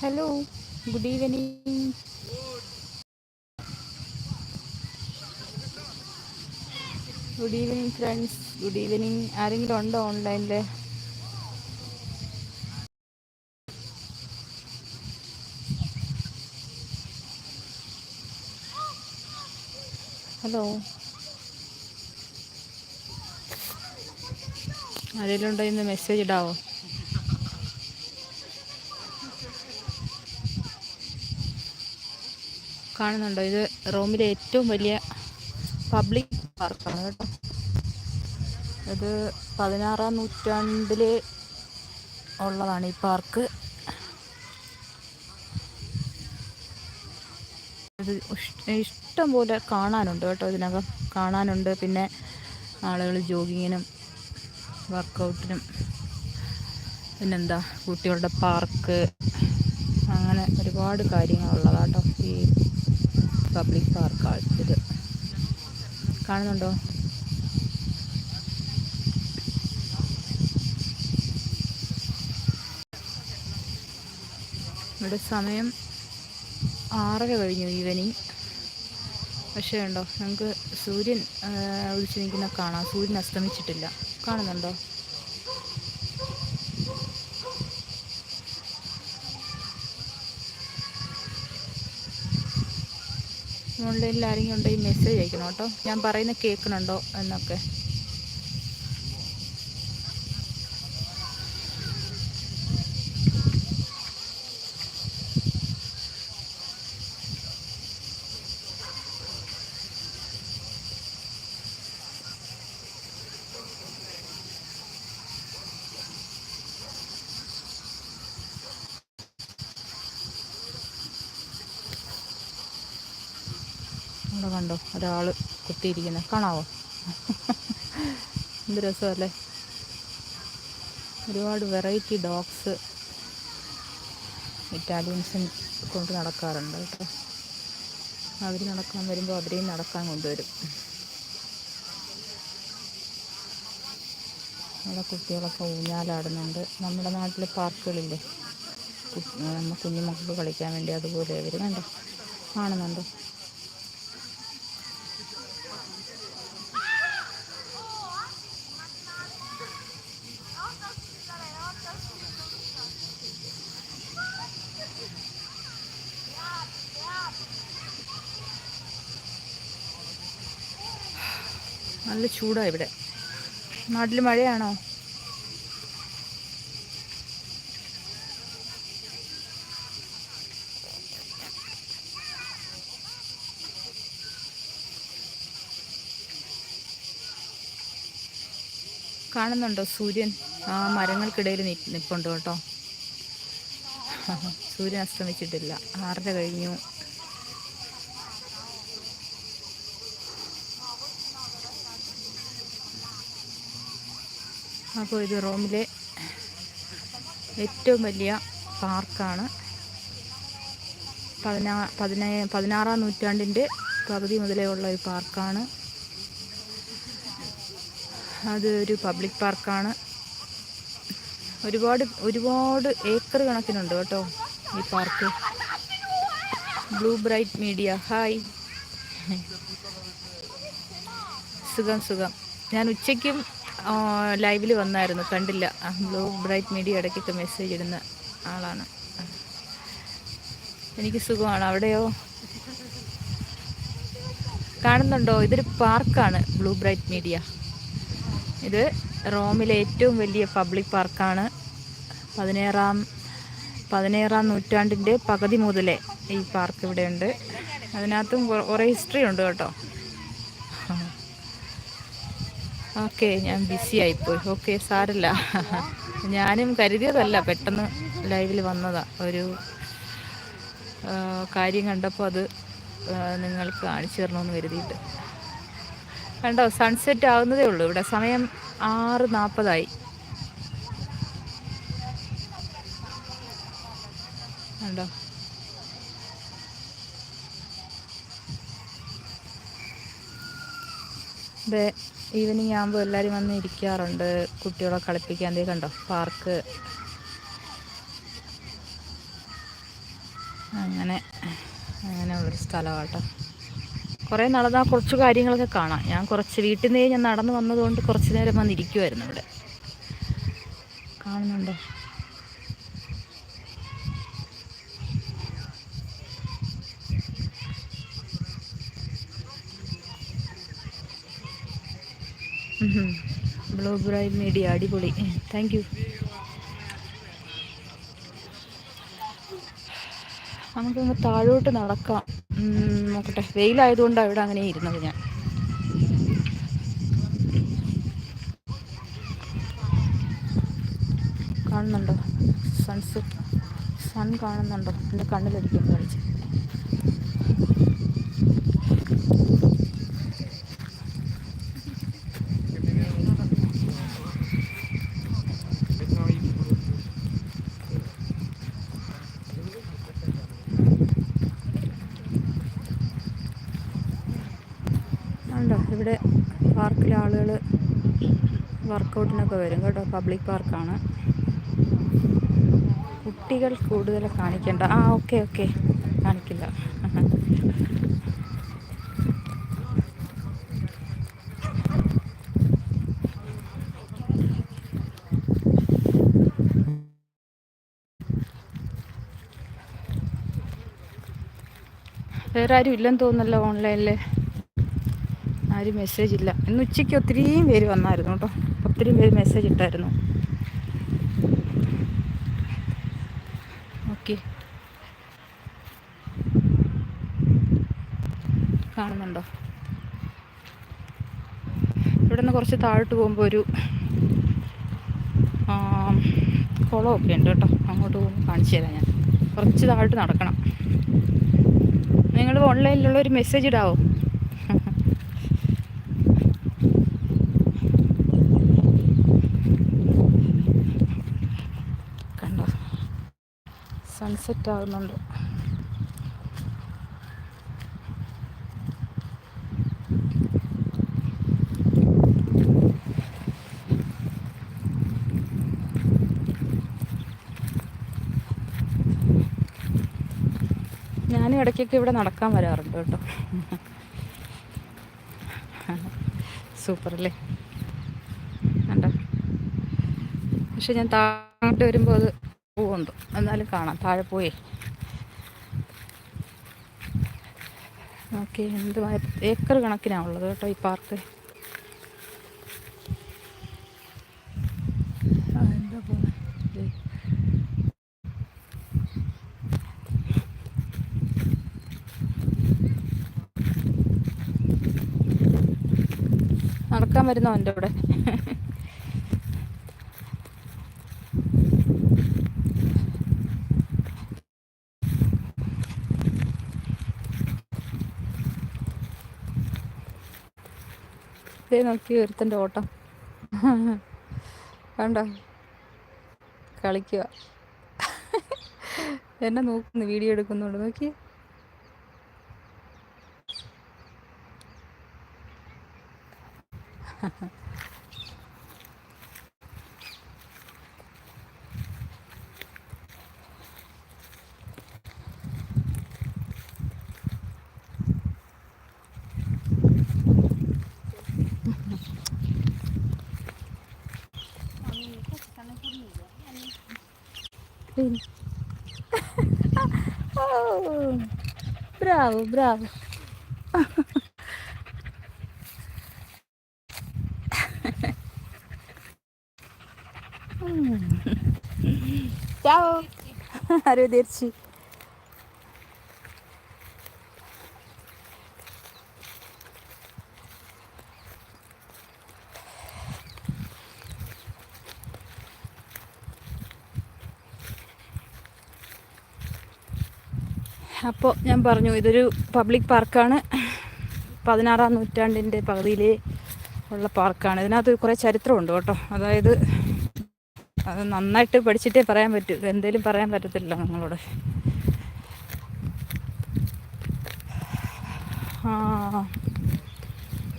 Hello good evening good evening friends good evening ആരെങ്കിലും ഉണ്ടോ ഓൺലൈനിൽ ഹലോ ആരെങ്കിലും ഉണ്ടോ ഇന്ന് മെസ്സേജ് ഇടാവോ? കാണുന്നുണ്ടോ? ഇത് റോമിലെ ഏറ്റവും വലിയ പബ്ലിക് പാർക്കാണ് കേട്ടോ. ഇത് പതിനാറാം നൂറ്റാണ്ടിൽ ഉള്ളതാണ് ഈ പാർക്ക്. ഇത് ഇഷ്ടം പോലെ കാണാനുണ്ട് കേട്ടോ ഇതിനകം. കാണാനുണ്ട്. പിന്നെ ആളുകൾ ജോഗിങ്ങിനും വർക്കൗട്ടിനും പിന്നെന്താ കുട്ടികളുടെ പാർക്ക് അങ്ങനെ ഒരുപാട് കാര്യങ്ങളുള്ളതാട്ടോ ഈ പബ്ലിക് പാർക്കാണ് ഇത്. കാണുന്നുണ്ടോ? ഇവിടെ സമയം ആറര കഴിഞ്ഞു ഈവനിങ്. പക്ഷേ ഉണ്ടോ? നമുക്ക് സൂര്യൻ ഉദിച്ചു നിൽക്കുന്ന കാണാം. സൂര്യൻ അസ്തമിച്ചിട്ടില്ല. കാണുന്നുണ്ടോ? ഓൺലൈനിൽ ആരെങ്കിലും ഉണ്ടെങ്കിൽ മെസ്സേജ് അയക്കണം കേട്ടോ ഞാൻ പറയുന്ന കേൾക്കണുണ്ടോ എന്നൊക്കെ അവിടെ കണ്ടോ ഒരാൾ കുത്തിയിരിക്കുന്നത്. കാണാവോ? എന്ത് രസമല്ലേ? ഒരുപാട് വെറൈറ്റി ഡോഗ്സ് ഇറ്റാലിയൻസും കൊണ്ട് നടക്കാറുണ്ട് കേട്ടോ. അവർ നടക്കാൻ വരുമ്പോൾ അവരെയും നടക്കാൻ കൊണ്ടുവരും. നമ്മുടെ കുട്ടികളൊക്കെ ഊഞ്ഞാലാടുന്നുണ്ട്. നമ്മുടെ നാട്ടിലെ പാർക്കുകളില്ലേ? നമ്മൾ കുഞ്ഞുമക്കൾക്ക് കളിക്കാൻ വേണ്ടി അതുപോലെ അവർ കണ്ടോ? കാണുന്നുണ്ടോ? നല്ല ചൂടാണ് ഇവിടെ. നാട്ടിൽ മഴയാണോ? കാണുന്നുണ്ടോ സൂര്യൻ? ആ മരങ്ങൾക്കിടയിൽ നിൽപ്പുണ്ട് കേട്ടോ. സൂര്യൻ അസ്തമിച്ചിട്ടില്ല. ആറര കഴിഞ്ഞു. അപ്പോൾ ഇത് റോമിലെ ഏറ്റവും വലിയ പാർക്കാണ്. പതിനാ പതിനേ പതിനാറാം നൂറ്റാണ്ടിന്റെ പകുതി മുതലേ ഉള്ള ഒരു പാർക്കാണ്. അത് ഒരു പബ്ലിക് പാർക്കാണ്. ഒരുപാട് ഒരുപാട് ഏക്കർ കണക്കിനുണ്ട് കേട്ടോ ഈ park. Blue bright media. Hi. സുഖം സുഖം. ഞാൻ ഉച്ചയ്ക്കും ലൈവിൽ വന്നായിരുന്നു. കണ്ടില്ല. ബ്ലൂ ബ്രൈറ്റ് മീഡിയ ഇടയ്ക്കൊക്കെ മെസ്സേജ് ഇടുന്ന ആളാണ്. എനിക്ക് സുഖമാണ്. അവിടെയോ? കാണുന്നുണ്ടോ? ഇതൊരു പാർക്കാണ് ബ്ലൂ ബ്രൈറ്റ് മീഡിയ. ഇത് റോമിലെ ഏറ്റവും വലിയ പബ്ലിക് പാർക്കാണ്. പതിനേറാം പതിനേറാം നൂറ്റാണ്ടിന്റെ പകുതി മുതലേ ഈ പാർക്ക് ഇവിടെയുണ്ട്. അതിനകത്തും കുറേ ഹിസ്റ്ററി ഉണ്ട് കേട്ടോ. ഓക്കെ ഞാൻ ബിസി ആയിപ്പോയി. ഓക്കെ സാരല്ല. ഞാനും കരുതിയതല്ല പെട്ടെന്ന് ലൈവിൽ വന്നതാ. ഒരു കാര്യം കണ്ടപ്പോൾ അത് നിങ്ങൾക്ക് കാണിച്ചു തരണമെന്ന് കരുതിയിട്ട്. കണ്ടോ സൺസെറ്റ് ആവുന്നതേ ഉള്ളൂ. ഇവിടെ സമയം ആറ് നാൽപ്പതായി കണ്ടോ? ഇത് ഈവനിങ് ആകുമ്പോൾ എല്ലാവരും വന്ന് ഇരിക്കാറുണ്ട്. കുട്ടികളെ കളിപ്പിക്കാൻ. ദേ കണ്ടോ? പാർക്ക് അങ്ങനെ. അങ്ങനെയുള്ളൊരു സ്ഥലമാട്ടോ കുറേ നടന്നാൽ കുറച്ച് കാര്യങ്ങളൊക്കെ കാണാം. ഞാൻ കുറച്ച് വീട്ടിൽ നിന്നേ ഞാൻ നടന്നു വന്നതുകൊണ്ട് കുറച്ച് നേരം വന്നിരിക്കുമായിരുന്നു ഇവിടെ. കാണുന്നുണ്ടോ? ബ്ലൂ ബ്രൈ മീഡിയ അടിപൊളി. താങ്ക് യു നമുക്കങ്ങ് താഴോട്ട് നടക്കാം. നോക്കട്ടെ. വെയിലായതുകൊണ്ടാണ് അവിടെ അങ്ങനെ ഇരുന്നത് ഞാൻ. കാണുന്നുണ്ടോ? സൺസെറ്റ് സൺ കാണുന്നുണ്ടോ? എന്റെ കണ്ണിലടിക്കും കളിച്ച് ഉണ്ടോ ഇവിടെ പാർക്കിലെ ആളുകൾ വർക്കൗട്ടിനൊക്കെ വരും കേട്ടോ പബ്ലിക് പാർക്കാണ്. കുട്ടികൾ കൂടുതൽ കാണിക്കേണ്ട. ആ ഓക്കെ ഓക്കെ. കാണിക്കില്ല. വേറെ ആരും ഇല്ലെന്ന് തോന്നുന്നല്ലോ ഓൺലൈനിൽ ആരും മെസ്സേജ് ഇല്ല. ഇന്ന് ഉച്ചയ്ക്ക് ഒത്തിരിയും പേര് വന്നായിരുന്നു കേട്ടോ. ഒത്തിരി പേര് മെസ്സേജ് ഇട്ടായിരുന്നു. ഓക്കെ കാണുന്നുണ്ടോ? ഇവിടെ നിന്ന് കുറച്ച് താഴോട്ട് പോകുമ്പോൾ ഒരു കുളമൊക്കെ ഉണ്ട് കേട്ടോ. അങ്ങോട്ട് പോകുമ്പോൾ കാണിച്ചു തരാം ഞാൻ. കുറച്ച് താഴോട്ട് നടക്കണം. നിങ്ങൾ ഓൺലൈനിലുള്ള ഒരു മെസ്സേജ് ഇടാവോ കണ്ടോ സൺസെറ്റ് ആകുന്നുണ്ട് ഞാനും ഇടയ്ക്കൊക്കെ ഇവിടെ നടക്കാൻ വരാറുണ്ട് കേട്ടോ. സൂപ്പർ അല്ലേ കണ്ടോ? പക്ഷെ ഞാൻ താഴോട്ട് വരുമ്പോൾ അത് പോകുന്നുണ്ട് എന്നാലും കാണാം. താഴെ പോയി. ഓക്കെ എന്ത് ഏക്കർ കണക്കിനാണ് ഉള്ളത് കേട്ടോ ഈ പാർക്ക്. നടക്കാൻ വരുന്നോ എന്റെ കൂടെ? ഇതേ നോക്കി ഒരുത്തന്റെ ഓട്ടം. കണ്ടോ? കളിക്കുക എന്നെ നോക്കുന്നു വീഡിയോ എടുക്കുന്നുണ്ട്. നോക്കി. Vedi. Oh, bravo, bravo. Ciao. Arrivederci. അപ്പോൾ ഞാൻ പറഞ്ഞു ഇതൊരു പബ്ലിക് പാർക്കാണ്. പതിനാറാം നൂറ്റാണ്ടിന്റെ പകുതിയിലെ ഉള്ള പാർക്കാണ്. ഇതിനകത്ത് കുറേ ചരിത്രമുണ്ട് കേട്ടോ. അതായത് അത് നന്നായിട്ട് പഠിച്ചിട്ടേ പറയാൻ പറ്റൂ. എന്തേലും പറയാൻ പറ്റത്തില്ല നിങ്ങളോട്.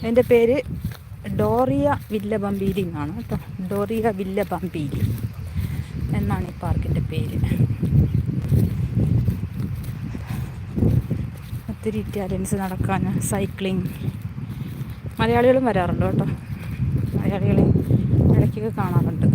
എന്റെ പേര് ഡോറിയ വില്ല ബമ്പീരി എന്നാണ് കേട്ടോ. ഡോറിയ വില്ല ബംബീലി എന്നാണ് ഈ പാർക്കിന്റെ പേര്. ഒത്തിരി ഇറ്റാലിയൻസ് നടക്കാൻ സൈക്ലിംഗ് മലയാളികളും വരാറുണ്ട് കേട്ടോ. മലയാളികളെ ഇടയ്ക്കൊക്കെ കാണാറുണ്ട്.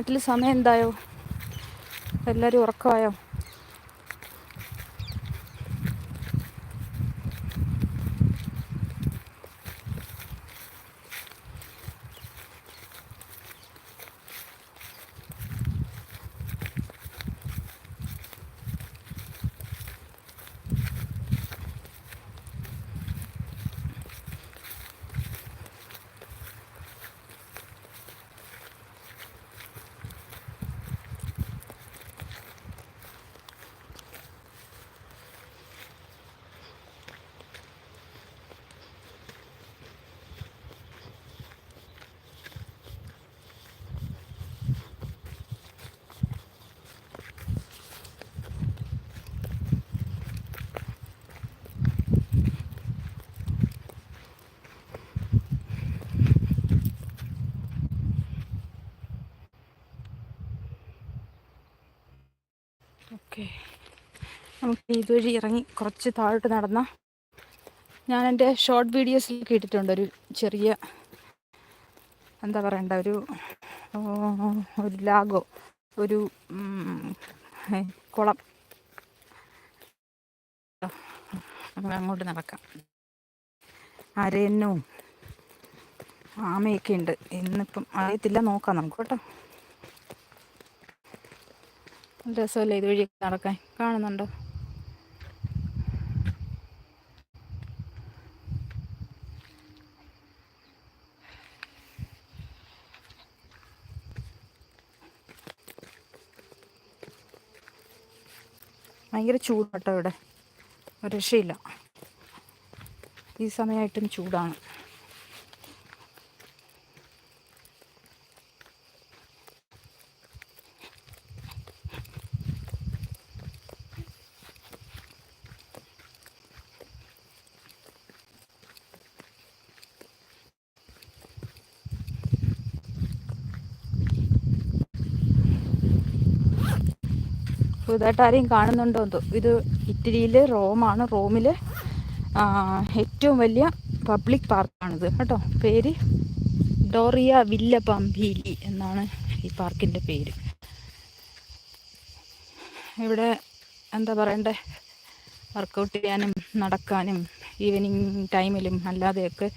നാട്ടിൽ സമയം എന്തായോ? എല്ലാവരും ഉറക്കമായോ? ഓക്കെ. നമുക്ക് ഇതുവഴി ഇറങ്ങി കുറച്ച് താഴോട്ട് നടന്ന. ഞാൻ എന്റെ ഷോർട്ട് വീഡിയോസിലൊക്കെ ഇട്ടിട്ടുണ്ട് ഒരു ചെറിയ എന്താ പറയണ്ട ഒരു ഒരു ലാഗോ ഒരു കുളം. നമുക്ക് അങ്ങോട്ട് നടക്കാം. അരയന്നവും ആമയൊക്കെ ഉണ്ട്. ഇന്നിപ്പം അറിയത്തില്ല. നോക്കാം നമുക്ക് കേട്ടോ. രസമല്ലേ ഇതുവഴി നടക്കാൻ? കാണുന്നുണ്ടോ? ഭയങ്കര ചൂടാട്ടോ ഇവിടെ. രക്ഷയില്ല. ഈ സമയമായിട്ടും ചൂടാണ്. പുതുതായിട്ട് ആരെയും കാണുന്നുണ്ടോ എന്തോ. ഇത് ഇറ്റലിയിൽ റോമാണ് റോമിൽ ഏറ്റവും വലിയ പബ്ലിക് പാർക്കാണിത്. കേട്ടോ. പേര് ഡോറിയ വില്ല പമ്പീലി എന്നാണ് ഈ പാർക്കിന്റെ പേര്. ഇവിടെ എന്താ പറയണ്ടേ? വർക്കൗട്ട് ചെയ്യാനും നടക്കാനും ഈവനിങ് ടൈമിലും അല്ലാതെയൊക്കെ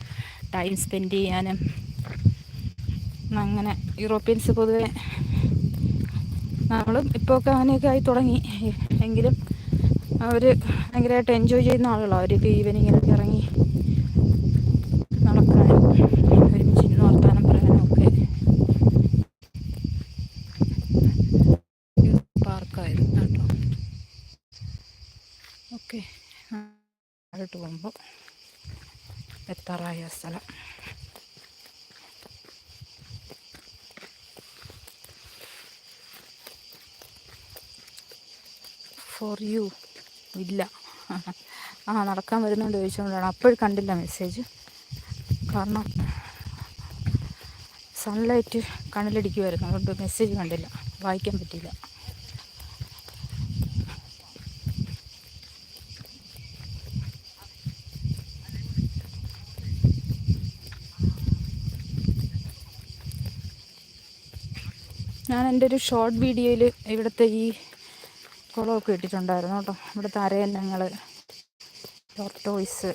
ടൈം സ്പെൻഡ് ചെയ്യാനും അങ്ങനെ യൂറോപ്യൻസ് പൊതുവെ നമ്മളും ഇപ്പോൾ ഒക്കെ അങ്ങനെയൊക്കെ ആയി തുടങ്ങി. എങ്കിലും അവർ ഭയങ്കരമായിട്ട് എൻജോയ് ചെയ്യുന്ന ആളുകളാണ് അവരൊക്കെ ഈവനിങ്ങിലൊക്കെ ഇറങ്ങി നടക്കാനും ഒരുമിച്ച് ഇരുന്ന് വർത്താനം ഒക്കെ. പാർക്കായിരുന്നു കേട്ടോ. ഓക്കെ അടുത്ത് പോകുമ്പോൾ എത്താറായ സ്ഥലം. ഫോർ യു ഇല്ല. ആ നടക്കാൻ വരുന്നുണ്ട് ചോദിച്ചുകൊണ്ടാണ്. അപ്പോൾ കണ്ടില്ല മെസ്സേജ് കാരണം സൺലൈറ്റ് കണ്ണിലടിക്കുമായിരുന്നു അതുകൊണ്ട് മെസ്സേജ് കണ്ടില്ല. വായിക്കാൻ പറ്റിയില്ല. ഞാൻ എന്റെ ഒരു ഷോർട്ട് വീഡിയോയിൽ ഇവിടുത്തെ ഈ കുളമൊക്കെ ഇട്ടിട്ടുണ്ടായിരുന്നു കേട്ടോ. ഇവിടെ അരയന്നങ്ങൾ ടോർട്ടോയ്സ്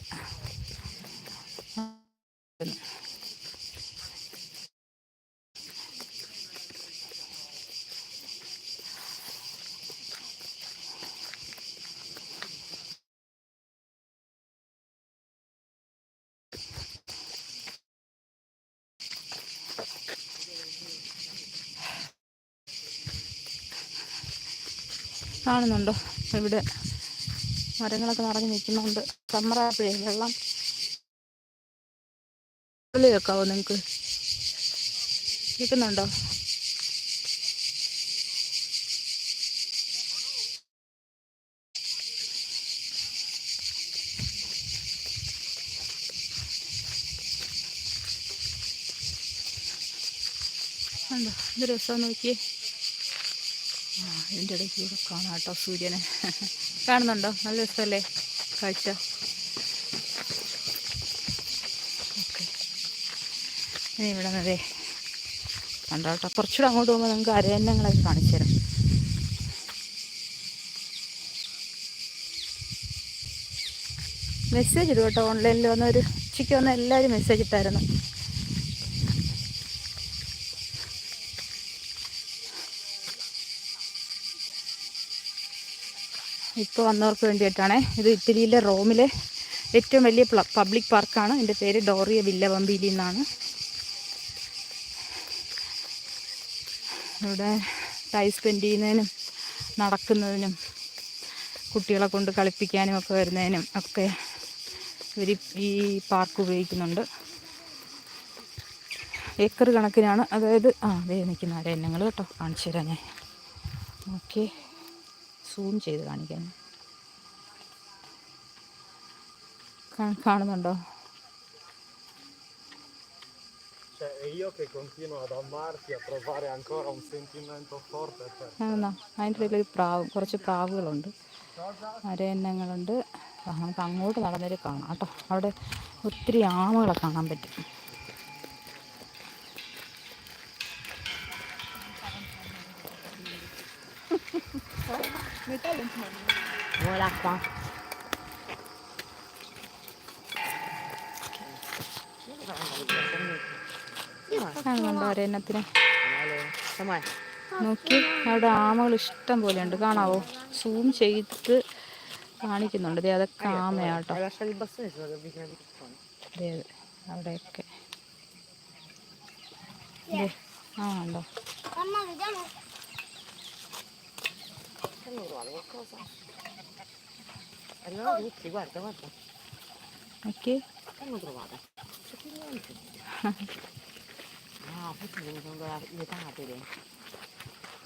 കാണുന്നുണ്ടോ? ഇവിടെ മരങ്ങളൊക്കെ നിറഞ്ഞു നിൽക്കുന്നുണ്ട്. സമ്മറായപ്പോഴേ വെള്ളം വെക്കാവോ നിങ്ങൾക്ക് കേൾക്കുന്നുണ്ടോ? കണ്ടോ? രസം നോക്കിയേ. ആ ഇതിന്റെ ഇടയ്ക്ക് കൂടെ കാണാം കേട്ടോ സൂര്യനെ. കാണുന്നുണ്ടോ? നല്ല രസമല്ലേ? കാഴ്ച. ഓക്കെ. ഇനി ഇവിടെ നിന്നതേ കണ്ടോ കേട്ടോ? കുറച്ചുകൂടെ അങ്ങോട്ട് പോകുമ്പോൾ നമുക്ക് അരയന്നങ്ങളൊക്കെ കാണിച്ചു തരാം. മെസ്സേജ് ഇടും കേട്ടോ. ഓൺലൈനിൽ വന്ന ഒരു ഉച്ചയ്ക്ക് വന്ന എല്ലാവരും മെസ്സേജ് ഇട്ടായിരുന്നു. ഇപ്പോൾ വന്നവർക്ക് വേണ്ടിയിട്ടാണേ. ഇത് ഇറ്റലിയിലെ റോമിലെ ഏറ്റവും വലിയ പബ്ലിക് പാർക്കാണ്. എന്റെ പേര് ഡോറിയ വില്ല വമ്പീലി എന്നാണ്. ഇവിടെ ടൈം സ്പെൻഡ് ചെയ്യുന്നതിനും നടക്കുന്നതിനും കുട്ടികളെ കൊണ്ട് കളിപ്പിക്കാനും ഒക്കെ വരുന്നതിനും ഒക്കെ ഇവർ ഈ പാർക്ക് ഉപയോഗിക്കുന്നുണ്ട്. ഏക്കർ കണക്കിനാണ്. അതായത് ആ അതേ നിൽക്കുന്ന അരയന്നങ്ങൾ കേട്ടോ കാണിച്ചു തരാം ഞാൻ. ഓക്കെ. സൂം ചെയ്ത് കാണിക്കാൻ ആണെന്നാ അതിന്റെ ഇടയിൽ ഒരു പ്രാവ് കുറച്ച് പ്രാവുകളുണ്ട്. അരയന്നങ്ങളുണ്ട് നമുക്ക് അങ്ങോട്ട് നടന്നൊരു കാണാം കേട്ടോ. അവിടെ ഒത്തിരി ആമകളെ കാണാൻ പറ്റും. L'acqua? കാണുന്നുണ്ടോ Com'è? നോക്കി അവിടെ ആമകൾ ഇഷ്ടം പോലെ ഉണ്ട്. കാണാവോ? സൂം ചെയ്ത് കാണിക്കുന്നുണ്ട്. ദേ അതൊക്കെ ആമയാട്ടോ. അത് അവിടെയൊക്കെ. ആണോ ആ ഉണ്ടോ Mamma, Ah, se ne sono andate le papere.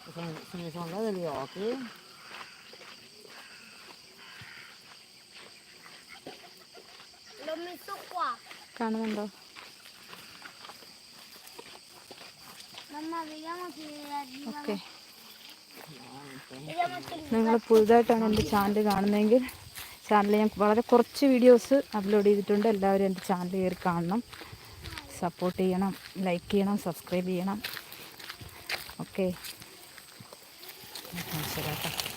Se ne- se ne sono andate le oche. L'ho messo qua. കാണുന്നുണ്ടോ. ഓക്കെ നിങ്ങൾ പുതുതായിട്ടാണ് എന്റെ ചാനൽ കാണുന്നതെങ്കിൽ ചാനൽ ഞാൻ വളരെ കുറച്ച് വീഡിയോസ് അപ്ലോഡ് ചെയ്തിട്ടുണ്ട് എല്ലാവരും എന്റെ ചാനൽ കയറി കാണണം സപ്പോർട്ട് ചെയ്യണം ലൈക്ക് ചെയ്യണം സബ്സ്ക്രൈബ് ചെയ്യണം. ഓക്കെ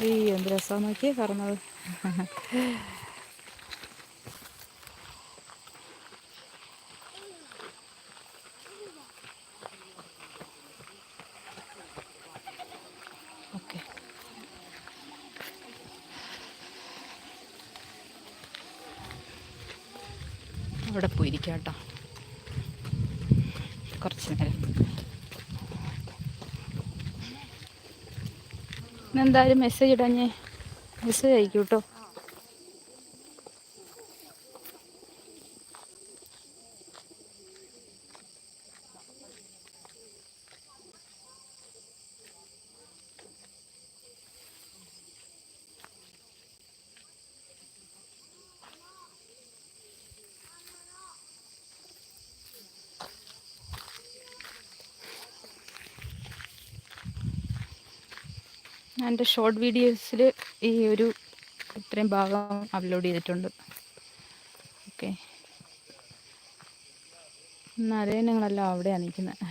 ഈ എന്ത് രസമാണ് നോക്കി പറഞ്ഞത് അവിടെ പോയിരിക്കാം കേട്ടോ കുറച്ച് നേരം ഇന്നെന്തായാലും മെസ്സേജ് ഇടാഞ്ഞേ. മെസ്സേജ് അയക്കൂ കേട്ടോ ഞാൻ എന്റെ ഷോർട്ട് വീഡിയോസിൽ ഈ ഒരു ഇത്രയും ഭാഗം അപ്ലോഡ് ചെയ്തിട്ടുണ്ട്. ഓക്കെ. നരയനങ്ങളെല്ലാം അവിടെയാണ് നിൽക്കുന്നത്.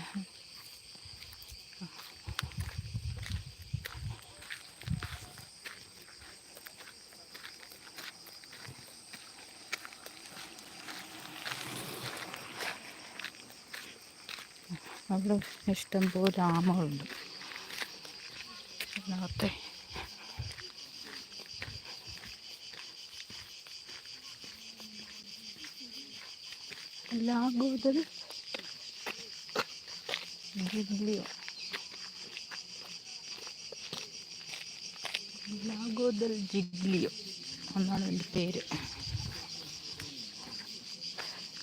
അവിടെ ഇഷ്ടംപോലെ ആമകളുണ്ട്. ഇതിനകത്തെ ലാഗോദൽ ജിഗ്ലിയോ ലാഗോദൽ ജിഗ്ലിയോ. എന്നാണ് എന്റെ പേര്.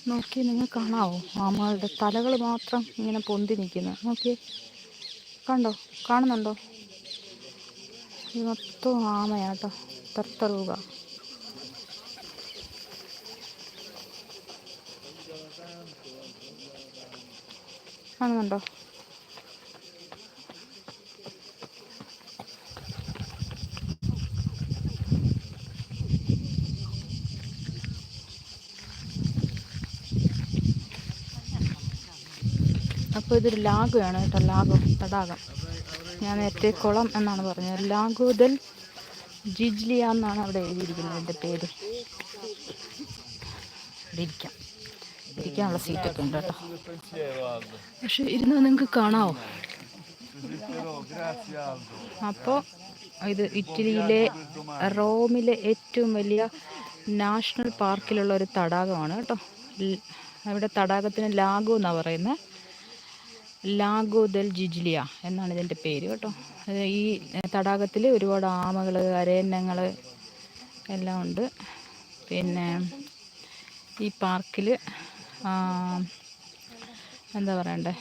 നോക്കി നിങ്ങൾ കാണാവോ? ആമകളുടെ തലകൾ മാത്രം ഇങ്ങനെ പൊന്തി നിൽക്കുന്നത് നോക്കിയേ. കണ്ടോ? കാണുന്നുണ്ടോ? ഇത് മൊത്തം ആമയാട്ടോ തർത്തറുക കാണുന്നുണ്ടോ അപ്പോൾ ഇതൊരു ലാഗാണ് കേട്ടോ ലാഗം തടാകം ഞാൻ നേരത്തെ കുളം എന്നാണ് പറഞ്ഞത്. ലാഗോദൽ ജിജ്ലിയ എന്നാണ് അവിടെ എഴുതിയിരിക്കുന്നത് എന്റെ പേര്. ഇവിടെ ഇരിക്കാം. ഇരിക്കാനുള്ള സീറ്റൊക്കെ ഉണ്ട് കേട്ടോ. പക്ഷെ ഇരുന്ന് നിങ്ങൾക്ക് കാണാവോ? അപ്പോൾ ഇത് ഇറ്റലിയിലെ റോമിലെ ഏറ്റവും വലിയ നാഷണൽ പാർക്കിലുള്ള ഒരു തടാകമാണ് കേട്ടോ. അവിടെ തടാകത്തിന് ലാഗോ എന്നാണ് പറയുന്നത്. ലാഗോ ദൽ ജിജ്ലിയ എന്നാണ് ഇതിന്റെ പേര് കേട്ടോ. ഈ തടാകത്തിൽ ഒരുപാട് ആമകൾ അരയന്നങ്ങൾ എല്ലാം ഉണ്ട്. പിന്നെ ഈ പാർക്കിൽ എന്താ പറയണ്ടേ?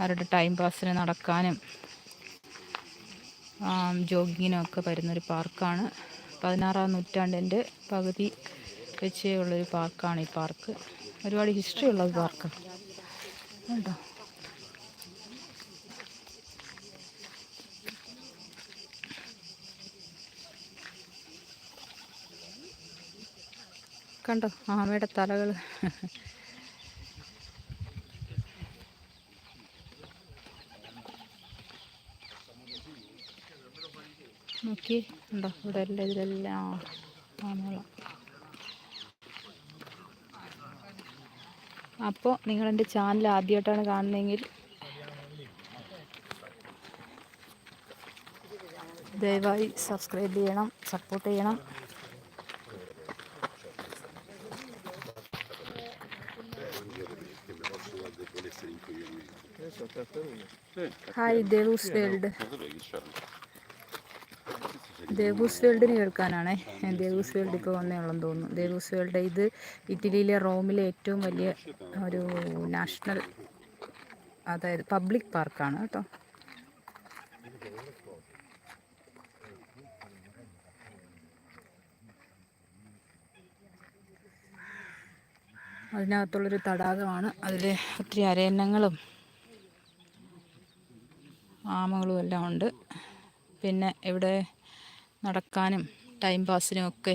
അവരുടെ ടൈം പാസിന് നടക്കാനും ജോഗിങ്ങിനും ഒക്കെ വരുന്നൊരു പാർക്കാണ്. പതിനാറാം നൂറ്റാണ്ടിന്റെ പകുതി വെച്ചേ ഉള്ളൊരു പാർക്കാണ് ഈ പാർക്ക്. ഒരുപാട് ഹിസ്റ്ററി ഉള്ള പാർക്കാണ്. കണ്ടോ കണ്ടോ? ആമയുടെ തലകൾ. നോക്കി ഉണ്ടോ? ഇവിടെ എല്ലാം ഇതിലെല്ലാം ആമകളാണ് അപ്പോൾ നിങ്ങളെന്റെ ചാനൽ ആദ്യമായിട്ടാണ് കാണുന്നതെങ്കിൽ ദയവായി സബ്സ്ക്രൈബ് ചെയ്യണം സപ്പോർട്ട് ചെയ്യണം. ഹായ് ദേവൂസ് വേൾഡ് ദേവൂസ് വേൾഡിന് കേൾക്കാനാണേ ദേവൂസ് വേൾഡ് ഇപ്പോൾ വന്നേ ഉള്ളെന്ന് തോന്നുന്നു. ദേവൂസ് വേൾഡ് ഇത് ഇറ്റലിയിലെ റോമിലെ ഏറ്റവും വലിയ ഒരു നാഷണൽ അതായത് പബ്ലിക് പാർക്കാണ് കേട്ടോ. അതിനകത്തുള്ളൊരു തടാകമാണ്. അതിൽ ഒത്തിരി അരയന്നങ്ങളും ആമകളും എല്ലാം ഉണ്ട്. പിന്നെ ഇവിടെ നടക്കാനും ടൈം പാസിനും ഒക്കെ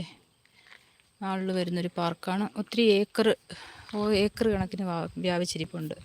ആളുകൾ വരുന്നൊരു പാർക്കാണ് ഒത്തിരി ഏക്കർ ഏക്കർ കണക്കിന് വ്യാപിച്ചിരിപ്പുണ്ട്.